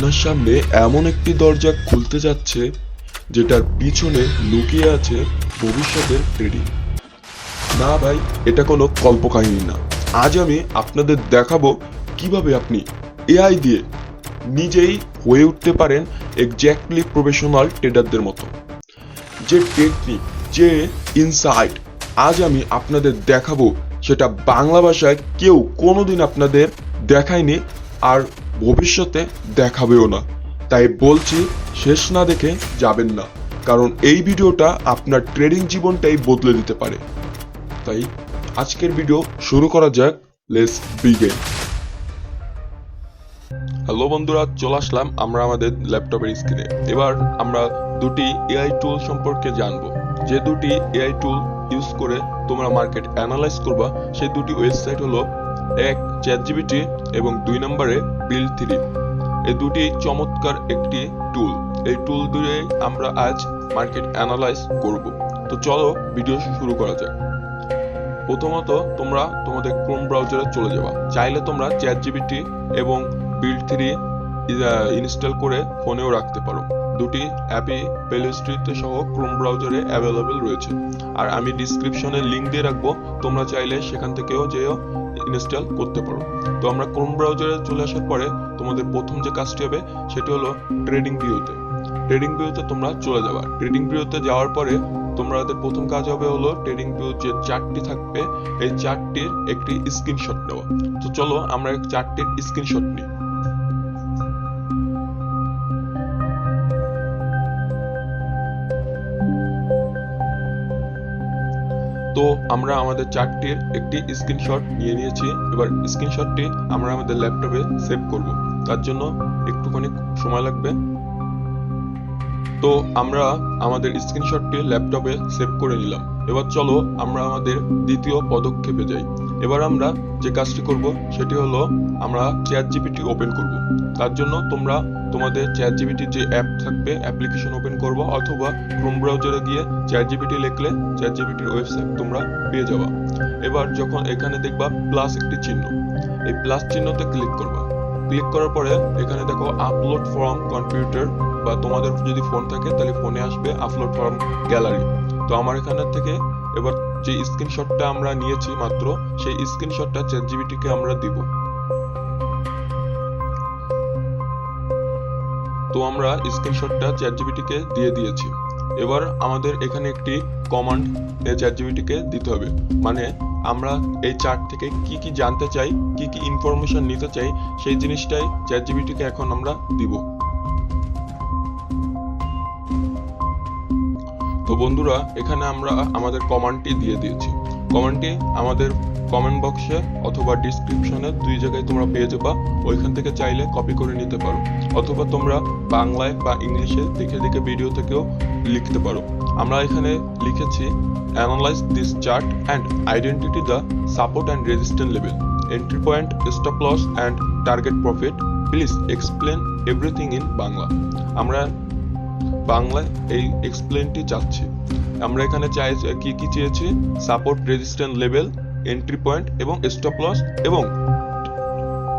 আপনার সামনে এমন একটি দরজা খুলতে যাচ্ছে, যেটার পিছনে লুকিয়ে আছে ভবিষ্যতের ট্রেডিং না ভাই, এটা কোনো কল্পকাহিনী না। আজ আমি আপনাদের দেখাবো কীভাবে আপনি এআই দিয়ে নিজেই হয়ে উঠতে পারেন এক্স্যাক্টলি প্রফেশনাল ট্রেডারদের মতো। যে টেকনিক, যে ইনসাইট আজ আমি আপনাদের দেখাবো, সেটা বাংলা ভাষায় কেউ কোনোদিন আপনাদের দেখায়নি, আর ভবিষ্যতে দেখাবেও না। তাই বলছি, শেষ না দেখে যাবেন না। কারণ এই ভিডিওটা আপনার ট্রেডিং জীবনটাই বদলে দিতে পারে। তাই আজকের ভিডিও শুরু করা যাক। লেস বিগেন হ্যালো বন্ধুরা, চলে আসলাম আমরা আমাদের ল্যাপটপের স্ক্রিনে এবার আমরা দুটি এআই টুল সম্পর্কে জানব। যে দুটি এআই টুল ইউজ করে তোমরা মার্কেট অ্যানালাইজ করবা সেই দুটি ওয়েবসাইট হলো এক চ্যাটজিবিটি এবং দুই নম্বরে বিল থ্রি এই দুটি চমৎকার একটি টুল এই টুল দিয়ে আমরা আজ মার্কেট অ্যানালাইজ করব। তো চলো ভিডিও শুরু করা যাক। প্রথমত তোমরা তোমাদের ক্রোম ব্রাউজারে চলে যাবা। চাইলে তোমরা চ্যাট জিবিটি এবং বিল্ড থ্রি ইনস্টল করে ফোনেও রাখতে পারো। দুটি অ্যাপই প্লে স্টোরিতে সহ ক্রোম ব্রাউজারে অ্যাভেলেবেল রয়েছে। আর আমি ডিসক্রিপশনে লিংক দিয়ে রাখব। তোমরা চাইলে সেখান থেকেও যেও। ইনস্টল করতে পারো। তো আমরা ক্রোম ব্রাউজারে চলে আসার পরে তোমাদের প্রথম যে কাজটি হবে, সেটি হলো ট্রেডিং ভিউতে ট্রেডিং ভিউতে তোমরা চলে যাবা। ট্রেডিং ভিউতে যাওয়ার পরে তোমাদের প্রথম কাজ হবে হলো ট্রেডিং ভিউ যে চারটি থাকবে, এই চারটির একটি স্ক্রিনশট নেওয়া। তো চলো আমরা চারটির স্ক্রিনশট নিই। তো আমরা আমাদের চার্টটির একটি স্ক্রিনশট নিয়ে নিয়েছি। এবার স্ক্রিনশটটি আমরা আমাদের ল্যাপটপে সেভ করব। তার জন্য একটুখানি সময় লাগবে। তো আমরা আমাদের স্ক্রিনশটটি ল্যাপটপে সেভ করে নিলাম। এবার চলো আমরা আমাদের দ্বিতীয় পদক্ষেপে যাই। এবার আমরা যে কাজটি করব, সেটি হলো আমরা চ্যাট জিপিটি ওপেন করব। তার জন্য তোমরা তোমাদের চ্যাট জিপিটির যে অ্যাপ থাকবে অ্যাপ্লিকেশন ওপেন করব, অথবা ক্রোম ব্রাউজারে গিয়ে চ্যাট জিপিটি লিখলে চ্যাট জিপিটির ওয়েবসাইট তোমরা পেয়ে যাবা। এবার যখন এখানে দেখবা প্লাস একটি চিহ্ন, এই প্লাস চিহ্নতে ক্লিক করবা। ক্লিক করার পরে এখানে দেখো আপলোড ফ্রম কম্পিউটার বা তোমাদের যদি ফোন থাকে, তাহলে ফোনে আসবে আপলোড ফ্রম গ্যালারি তো আমার এখানে থেকে এবার যে স্ক্রিনশটটা আমরা নিয়েছি মাত্র, সেই স্ক্রিনশটটা চ্যাট জিবিটিকে আমরা দিব। তো আমরা স্ক্রিনশটটা চ্যাট জিবিটিকে দিয়ে দিয়েছি। এবার আমাদের এখানে একটি কমান্ড চ্যাট জিবিটিকে দিতে হবে। মানে আমরা এই চার্ট থেকে কি কি জানতে চাই, কি কি ইনফরমেশন নিতে চাই, সেই জিনিসটাই চ্যাট জিবিটিকে এখন আমরা দিব। তো বন্ধুরা, এখানে আমরা আমাদের কমান্ডটি দিয়ে দিয়েছি। কমান্ডটি আমাদের কমেন্ট বক্সে অথবা ডিসক্রিপশনে দুই জায়গায় তোমরা পেয়ে যাবা। ওইখান থেকে চাইলে কপি করে নিতে পারো। অথবা তোমরা বাংলায় বা ইংলিশে দেখে দেখে ভিডিও থেকেও লিখতে পারো। আমরা এখানে লিখেছি analyse this chart and identity the support and resistant level entry point stop loss and target profit please explain everything in Bangla আমরা বাংলায় এই এক্সপ্লেনটি চাচ্ছি। আমরা এখানে চাই কি কি চেয়েছি? Support resistant level entry point এবং স্টপ লস এবং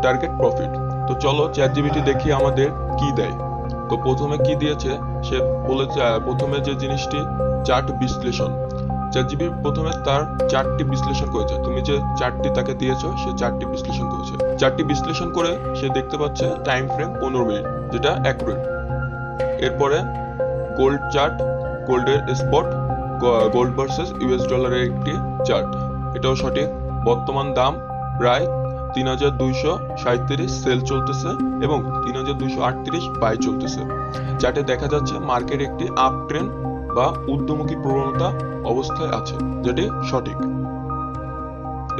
টার্গেট প্রফিট তো চলো চ্যাট জিবিটি দেখি আমাদের কি দেয়। তো প্রথমে কি দিয়েছে? সে বলেছে প্রথমে যে জিনিসটি চার্ট বিশ্লেষণ। চ্যাট জিবি প্রথমে তার চারটি বিশ্লেষণ করেছে। তুমি যে চারটি তাকে দিয়েছ, সে চারটি বিশ্লেষণ করেছে। চারটি বিশ্লেষণ করে সে দেখতে পাচ্ছে টাইম ফ্রেম পনেরো মিনিট, যেটা অ্যাকুরেট এরপরে গোল্ড চার্ট গোল্ডের স্পট গোল্ড ভার্সেস ইউএস ডলারের একটি চার্ট এটাও সঠিক। বর্তমান দাম প্রায় তিন হাজার দুইশো সাঁত্রিশ সেল চলতেছে এবং তিন হাজার দুইশো আটত্রিশ বাই চলতেছে। চার্টে দেখা যাচ্ছে মার্কেট একটি আপ ট্রেন্ড বা ঊর্ধ্বমুখী প্রবণতা অবস্থায় আছে, যেটি সঠিক।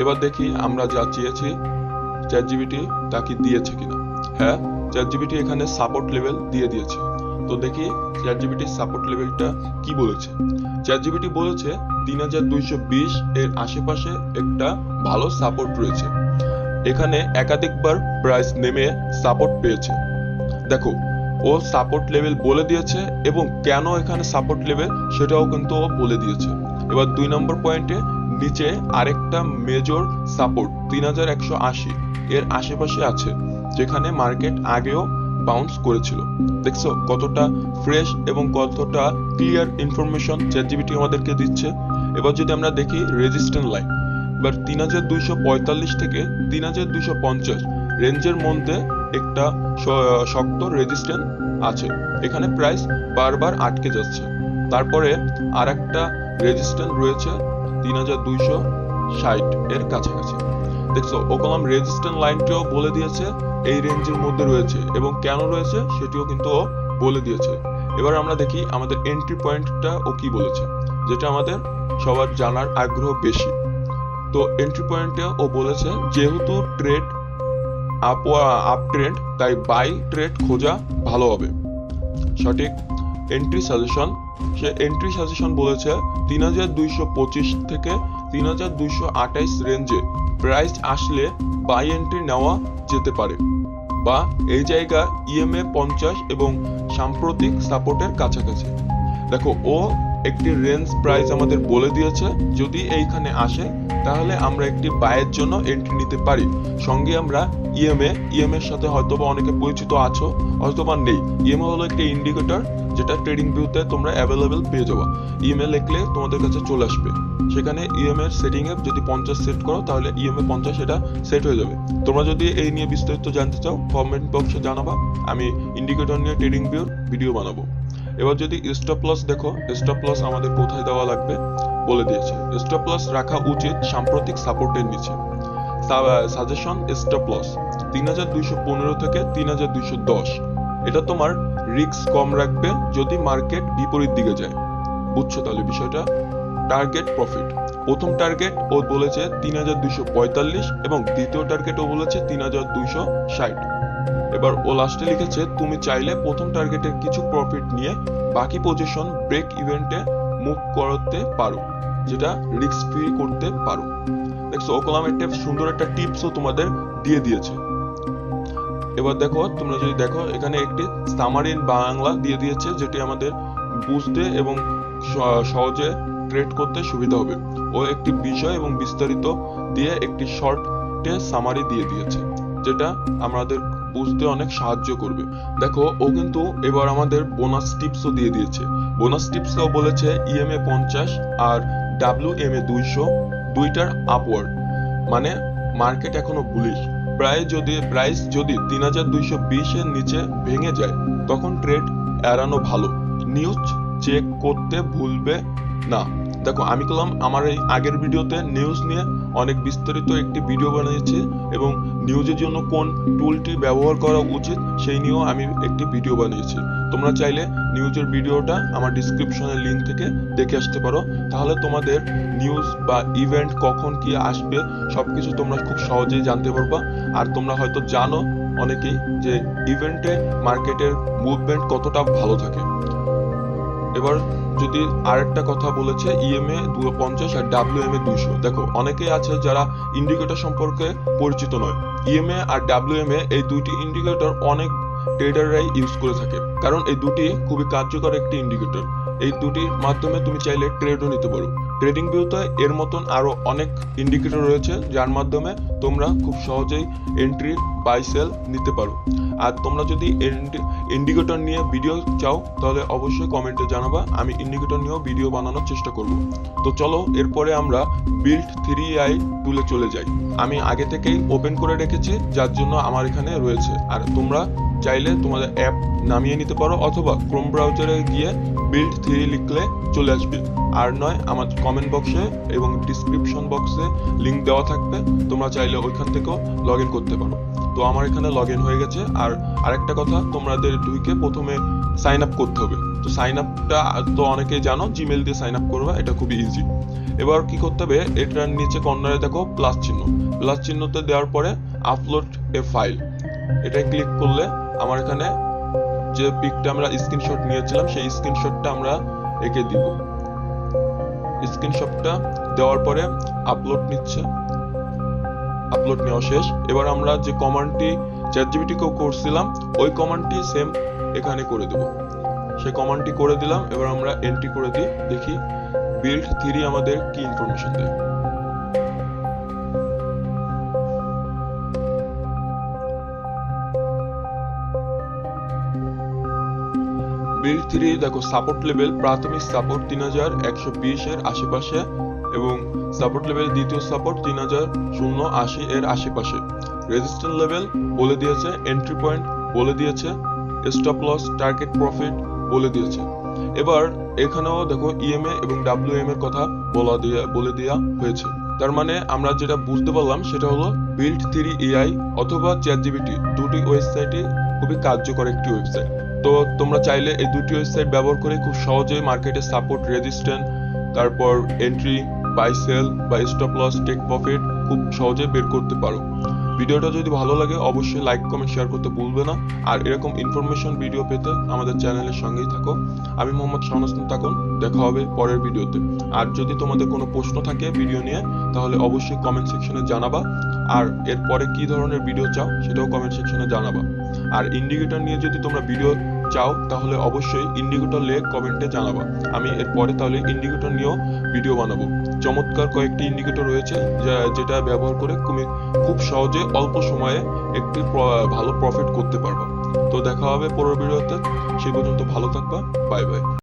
এবার দেখি আমরা যা চেয়েছি চ্যাট জিবিটি তা কি দিয়েছে কিনা। হ্যাঁ চ্যাট জিবিটি এখানে সাপোর্ট লেভেল দিয়ে দিয়েছে। তো দেখি চ্যাট সাপোর্ট লেভেলটা কি বলেছে। চ্যাট বলেছে তিন হাজার দুইশো বিশ এর আশেপাশে একটা ভালো সাপোর্ট রয়েছে। এখানে একাধিকবার প্রাইস নেমে সাপোর্ট পেয়েছে। দেখো, ও সাপোর্ট লেভেল বলে দিয়েছে এবং কেন এখানে সাপোর্ট লেভেল সেটাও কিন্তু ও বলে দিয়েছে। এবার দুই নম্বর পয়েন্টে নিচে আরেকটা মেজর সাপোর্ট তিন হাজার একশো আশি এর আশেপাশে আছে, যেখানে মার্কেট আগেও বাউন্স করেছিল। দেখছ কতটা ফ্রেশ এবং কতটা ক্লিয়ার ইনফরমেশন চ্যাটজিপিটি আমাদেরকে দিচ্ছে। এবার যদি আমরা দেখি রেজিস্ট্যান্ট লাইন এবার তিন হাজার দুইশো পঁয়তাল্লিশ থেকে তিন হাজার দুইশো পঞ্চাশ রেঞ্জের মধ্যে একটা শক্ত রেজিস্ট্যান্ট আছে। এখানে প্রাইস বারবার আটকে যাচ্ছে। তারপরে আর একটা রেজিস্ট্যান্ট রয়েছে তিন হাজার দুইশো ষাট এর কাছাকাছি। দেখছ ও কলাম রেজিস্ট্যান্ট লাইনটিও বলে দিয়েছে, এই রেঞ্জের মধ্যে রয়েছে এবং কেন রয়েছে সেটিও কিন্তু ও বলে দিয়েছে। এবার আমরা দেখি আমাদের এন্ট্রি পয়েন্টটা ও কি বলেছে, যেটা আমাদের সবার জানার আগ্রহ বেশি। তো এন্ট্রি পয়েন্টে ও বলেছে, যেহেতু ট্রেড আপ আপ ট্রেন্ড তাই বাই ট্রেড খোঁজা ভালো হবে। সঠিক এন্ট্রি সাজেশন সে এন্ট্রি সাজেশন বলেছে তিন হাজার দুইশো পঁচিশ থেকে তিন হাজার দুইশো আঠাইশ রেঞ্জে প্রাইস আসলে বাই এন্ট্রি নেওয়া যেতে পারে বা এই জায়গা ইএমএ পঞ্চাশ এবং সাম্প্রতিক সাপোর্টের কাছাকাছি। দেখো, ও একটি রেঞ্জ প্রাইস আমাদের বলে দিয়েছে, যদি এইখানে আসে, তাহলে আমরা একটি বায়ের জন্য এন্ট্রি নিতে পারি। সঙ্গে আমরা ইএমএ ইএমএ এর সাথে হয়তোবা অনেকে পরিচিত আছো, হয়তোবা নেই। ইএমএ হলো একটি ইন্ডিকেটর যেটা ট্রেডিং ভিউতে তোমরা অ্যাভেলেবেল পেয়ে যাবে। ইএমএ লিখলে তোমাদের কাছে চলে আসবে। সেখানে ইএমএ এর সেটিং এ যদি পঞ্চাশ সেট করো, তাহলে ইএমএ পঞ্চাশ এটা সেট হয়ে যাবে। তোমরা যদি এই নিয়ে বিস্তারিত জানতে চাও কমেন্ট বক্সে জানাবা, আমি ইন্ডিকেটর নিয়ে ট্রেডিং ভিউর ভিডিও বানাবো। এবার যদি স্টপ লস দেখো স্টপ লস আমাদের কোথায় দেওয়া লাগবে? বলে দিয়েছে। স্টপ লস রাখা উচিত সাম্প্রতিক সাপোর্টের নিচে। সাজেশন স্টপ লস তিন হাজার দুইশো পনেরো থেকে তিন হাজার দুইশো দশ। এটা তোমার রিস্ক কম রাখবে যদি মার্কেট বিপরীত দিকে যায়। বুঝছ তাহলে বিষয়টা? টার্গেট প্রফিট প্রথম টার্গেট ও বলেছে তিন হাজার দুইশো পঁয়তাল্লিশ এবং দ্বিতীয় টার্গেট ও বলেছে তিন হাজার দুইশো ষাট। এবার ও লাস্টে লিখেছে, তুমি চাইলে প্রথম টার্গেটের কিছু প্রফিট নিয়ে বাকি পজিশন ব্রেক ইভেন্টে মুভ করতে পারো, যেটা রিস্ক ফ্রি করতে পারো। দেখছ ও কলাম একটা সুন্দর একটা টিপসও তোমাদের দিয়ে দিয়েছে। এবার দেখো, তোমরা যদি দেখো, এখানে একটি সামারিন বাংলা দিয়ে দিয়েছে, যেটি আমাদের বুঝতে এবং সহজে ট্রেড করতে সুবিধা হবে। ও একটি বিষয় এবং বিস্তারিত দিয়ে একটি শর্টে সামারি দিয়ে দিয়েছে, যেটা আমাদের বুঝতে অনেক সাহায্য করবে। দেখো, ও কিন্তু এবার আমাদের বোনাস টিপসও দিয়ে দিয়েছে। বোনাস টিপসও বলেছে ইএমএ পঞ্চাশ আর ডাব্লিউ এম এ দুইশো, দুইটার আপওয়ার্ড মানে মার্কেট এখনও বুলিশ প্রায় যদি প্রাইস যদি তিন হাজার দুইশো বিশের নিচে ভেঙে যায়, তখন ট্রেড এড়ানো ভালো। নিউজ চেক করতে ভুলবে না। দেখো, আমি কলাম আমার এই আগের ভিডিওতে নিউজ নিয়ে অনেক বিস্তারিত একটি ভিডিও বানিয়েছি এবং নিউজের জন্য কোন টুলটি ব্যবহার করা উচিত সেই নিয়েও আমি একটি ভিডিও বানিয়েছি। তোমরা চাইলে নিউজের ভিডিওটা আমার ডিসক্রিপশনের লিংক থেকে দেখে আসতে পারো। তাহলে তোমাদের নিউজ বা ইভেন্ট কখন কি আসবে সবকিছু তোমরা খুব সহজেই জানতে পারবা। আর তোমরা হয়তো জানো অনেকেই যে ইভেন্টে মার্কেটের মুভমেন্ট কতটা ভালো থাকে। এবার যদি আরেকটা কথা বলেছে ইএমএ দুশো পঞ্চাশ আর ডাব্লিউ এম এ দুশো দেখো, অনেকেই আছে যারা ইন্ডিকেটর সম্পর্কে পরিচিত নয়। ইএমএ আর ডাব্লিউ এম এ এই দুইটি ইন্ডিকেটর অনেক ট্রেডাররাই ইউজ করে থাকে। কারণ এই দুটি খুবই কার্যকর একটি ইন্ডিকেটর এই দুটির মাধ্যমে তুমি চাইলে ট্রেডও নিতে পারো। ট্রেডিং ভিউতে এর মতন আরও অনেক ইন্ডিকেটর রয়েছে, যার মাধ্যমে তোমরা খুব সহজেই এন্ট্রি বাই সেল নিতে পারো। আর তোমরা যদি ইন্ডিকেটর নিয়ে ভিডিও চাও, তাহলে অবশ্যই কমেন্টে জানাবা, আমি ইন্ডিকেটর নিয়েও ভিডিও বানানোর চেষ্টা করব। তো চলো, এরপরে আমরা বিল্ড থ্রি আই টুলে চলে যাই। আমি আগে থেকেই ওপেন করে রেখেছি, যার জন্য আমার এখানে রয়েছে। আর তোমরা চাইলে তোমাদের অ্যাপ নামিয়ে নিতে পারো অথবা ক্রোম ব্রাউজারে গিয়ে বিল্ড থ্রি লিখলে চলে আসবে। আর নয়, আমার কমেন্ট বক্সে এবং ডিসক্রিপশন বক্সে লিংক দেওয়া থাকবে। তোমরা চাইলে ওইখান থেকেও লগ ইন করতে পারো। তো আমার এখানে লগ ইন হয়ে গেছে। আর আরেকটা কথা, তোমাদের ঢুকে প্রথমে সাইন আপ করতে হবে। তো সাইন আপটা তো অনেকেই জানো জিমেল দিয়ে সাইন আপ করবা, এটা খুবই ইজি এবার কি করতে হবে, এটার নিচে কর্নারে দেখো প্লাস চিহ্ন। প্লাস চিহ্নতে দেওয়ার পরে আপলোড এ ফাইল এটায় ক্লিক করলে আমার এখানে যে পিকটা আমরা স্ক্রিনশট নিয়েছিলাম, সেই স্ক্রিনশটটা আমরা এঁকে দিব। স্ক্রিনশটটা দেওয়ার পরে আপলোড নিচ্ছে। আপলোড নেওয়া শেষ। এবার আমরা যে কমান্ডটি চ্যাটজিপিটি কেও করছিলাম, ওই কমান্ডটি সেম এখানে করে দেব। সেই কমান্ডটি করে দিলাম। এবার আমরা এন্ট্রি করে দিই। দেখি বিল্ড থ্রি আমাদের কি ইনফরমেশন দেয়। বিল্ড থ্রি, দেখো সাপোর্ট লেভেল প্রাথমিক সাপোর্ট তিন হাজার একশো বিশ এর আশেপাশে এবং সাপোর্ট লেভেল দ্বিতীয় সাপোর্ট তিন হাজার শূন্য আশি এর আশেপাশে। রেজিস্ট্যান্ট লেভেল বলে দিয়েছে এন্ট্রি পয়েন্ট বলে দিয়েছে স্টপ লস টার্গেট প্রফিট বলে দিয়েছে। এবার এখানেও দেখো ইএমএ এবং ডাব্লিউএম এর কথা বলা দিয়ে, বলে দেওয়া হয়েছে। তার মানে আমরা যেটা বুঝতে পারলাম সেটা হলো বিল্ড থ্রি এআই অথবা চ্যাট জিবিটি দুটি ওয়েবসাইটই খুবই কার্যকর একটি ওয়েবসাইট তো তোমরা চাইলে এই দুটি ওয়েবসাইট ব্যবহার করে খুব সহজে মার্কেটে সাপোর্ট রেজিস্ট্যান্ট তারপর এন্ট্রি বাই সেল বা স্টপ লস টেক প্রফিট খুব সহজে বের করতে পারো। ভিডিওটা যদি ভালো লাগে অবশ্যই লাইক কমেন্ট শেয়ার করতে ভুলবে না। আর এরকম ইনফরমেশন ভিডিও পেতে আমাদের চ্যানেলের সঙ্গেই থাকো। আমি মোহাম্মদ শাহনাস্তান তাকুন, দেখা হবে পরের ভিডিওতে। আর যদি তোমাদের কোনো প্রশ্ন থাকে ভিডিও নিয়ে, তাহলে অবশ্যই কমেন্ট সেকশনে জানাবা। আর এরপরে কি ধরনের ভিডিও চাও, সেটাও কমেন্ট সেকশনে জানাবা। আর ইন্ডিকেটর নিয়ে যদি তোমরা ভিডিও চাও, তাহলে অবশ্যই ইন্ডিকেটর লেখ কমেন্টে জানাবা। আমি এরপরে তাহলে ইন্ডিকেটর নিয়েও ভিডিও বানাবো। চমৎকার কয়েকটি ইন্ডিকেটর রয়েছে যেটা ব্যবহার করে তুমি খুব সহজে অল্প সময়ে একটি ভালো প্রফিট করতে পারবা। তো দেখা হবে পরের ভিডিওতে সে পর্যন্ত ভালো থাকবা। Bye bye